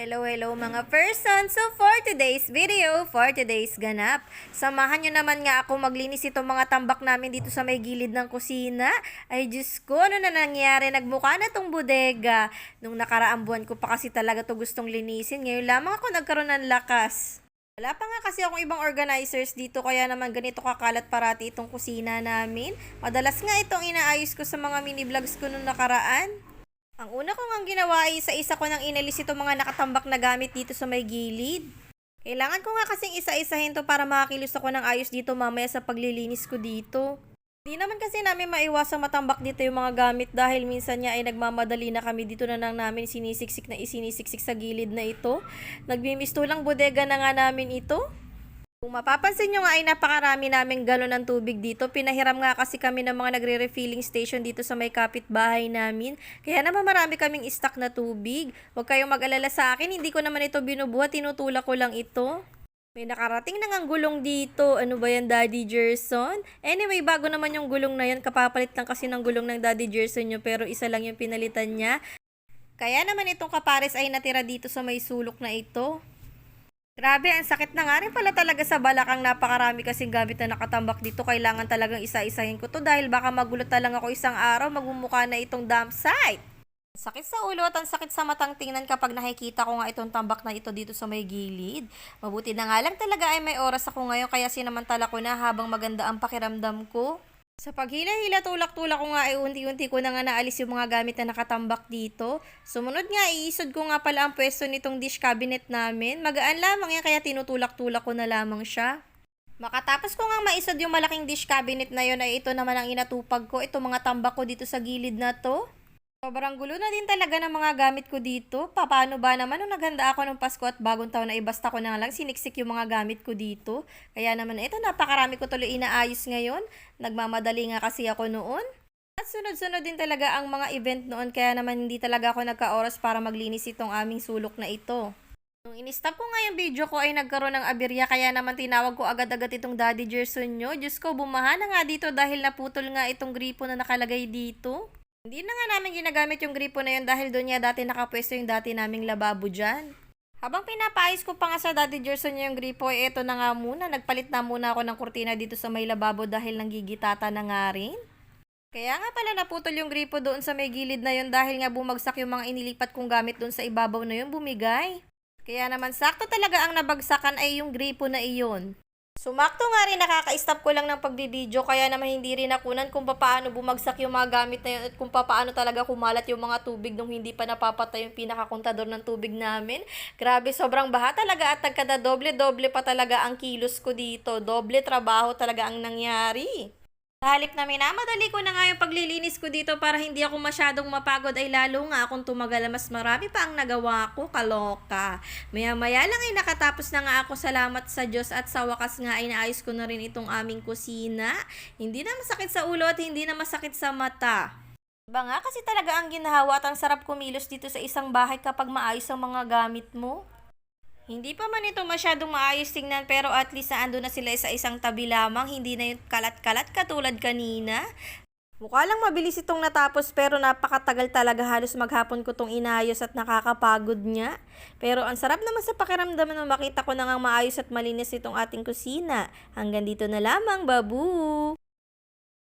Hello, hello mga person! So for today's video, for today's ganap, samahan nyo naman nga ako maglinis itong mga tambak namin dito sa may gilid ng kusina. Ay Diyos ko, ano na nangyari? Nagmukha na tong bodega. Nung nakaraang buwan ko pa kasi talaga to gustong linisin. Ngayon lamang ako nagkaroon ng lakas. Wala pa nga kasi akong ibang organizers dito kaya naman ganito kakalat parati itong kusina namin. Madalas nga itong inaayos ko sa mga mini vlogs ko nung nakaraan. Ang una ko ngang ginawa ay isa-isa ko nang inalis itong mga nakatambak na gamit dito sa may gilid. Kailangan ko nga kasing isa-isahin to para makakilos ako ng ayos dito mamaya sa paglilinis ko dito. Hindi naman kasi namin maiwasang matambak dito yung mga gamit dahil minsan niya ay nagmamadali na kami dito na nang namin sinisiksik na isinisiksik sa gilid na ito. Nagbimisto lang bodega na nga namin ito. Kung mapapansin nyo nga ay napakarami naming galon ng tubig dito. Pinahiram nga kasi kami ng mga nagre-refilling station dito sa may kapitbahay namin. Kaya naman marami kaming stock na tubig. Huwag kayong mag-alala sa akin, hindi ko naman ito binubuhat, tinutulak ko lang ito. May nakarating na ngang gulong dito. Ano ba yan, Daddy Gerson? Anyway, bago naman yung gulong na yan, kapapalit lang kasi ng gulong ng Daddy Gerson nyo, pero isa lang yung pinalitan niya. Kaya naman itong kapares ay natira dito sa may sulok na ito. Grabe, ang sakit na nga rin pala talaga sa balakang napakarami kasing gamit na nakatambak dito. Kailangan talagang isa-isahin ko to dahil baka magulot na lang ako isang araw, magmumukha na itong dump site. Sakit sa ulo at ang sakit sa matang tingnan kapag nakikita ko nga itong tambak na ito dito sa may gilid. Mabuti na nga lang talaga ay may oras ako ngayon kaya sinamantala ko na habang maganda ang pakiramdam ko. Sa paghila-hila tulak-tulak ko nga ay unti-unti ko na nga naalis yung mga gamit na nakatambak dito. Sumunod nga, iisod ko nga pala ang pwesto nitong dish cabinet namin. Magaan lamang yan kaya tinutulak-tulak ko na lamang siya. Makatapos ko nga maisod yung malaking dish cabinet na yon ay ito naman ang inatupag ko. Ito mga tambak ko dito sa gilid na to. Sobrang gulo na din talaga ng mga gamit ko dito. Paano ba naman nung naghanda ako ng Pasko at bagong taon na ibasta ko na lang siniksik yung mga gamit ko dito. Kaya naman ito napakarami ko tuloy inaayos ngayon. Nagmamadali nga kasi ako noon. At sunod-sunod din talaga ang mga event noon kaya naman hindi talaga ako nagka-oras para maglinis itong aming sulok na ito. Nung in-stop ko nga yung video ko ay nagkaroon ng aberya kaya naman tinawag ko agad-agad itong Daddy Gerson nyo. Diyos ko, bumaha na nga dito dahil naputol nga itong gripo na nakalagay dito. Hindi na nga namin ginagamit yung gripo na yun dahil doon niya dati nakapwesto yung dati naming lababo dyan. Habang pinapaayos ko pa nga sa Daddy Gerson niya yung gripo, eh eto na nga muna. Nagpalit na muna ako ng kurtina dito sa may lababo dahil nanggigitata na nga rin. Kaya nga pala naputol yung gripo doon sa may gilid na yun dahil nga bumagsak yung mga inilipat kong gamit doon sa ibabaw na yun, bumigay. Kaya naman sakto talaga ang nabagsakan ay yung gripo na iyon. Sumakto nga rin nakaka-stop ko lang ng pagbibideo kaya naman hindi rin nakunan kung paano bumagsak yung mga gamit na yun at kung paano talaga kumalat yung mga tubig nung hindi pa napapatay yung pinakakontador ng tubig namin. Grabe, sobrang baha talaga at nagkada doble-doble pa talaga ang kilos ko dito. Doble trabaho talaga ang nangyari. Halip na minamadali ko na nga yung paglilinis ko dito para hindi ako masyadong mapagod ay lalo nga akong tumagal mas marami pa ang nagawa ko, kaloka. Maya maya lang ay nakatapos na nga ako salamat sa Diyos at sa wakas nga ay naayos ko na rin itong aming kusina. Hindi na masakit sa ulo at hindi na masakit sa mata. Iba nga kasi talaga ang ginahawa at ang sarap kumilos dito sa isang bahay kapag maayos ang mga gamit mo. Hindi pa man ito masyadong maayos tingnan pero at least naando na sila sa isang tabi lamang. Hindi na yung kalat-kalat katulad kanina. Mukha lang mabilis itong natapos pero napakatagal talaga halos maghapon ko tong inayos at nakakapagod niya. Pero ang sarap naman sa pakiramdam na makita ko na nga maayos at malinis itong ating kusina. Hanggang dito na lamang, babu!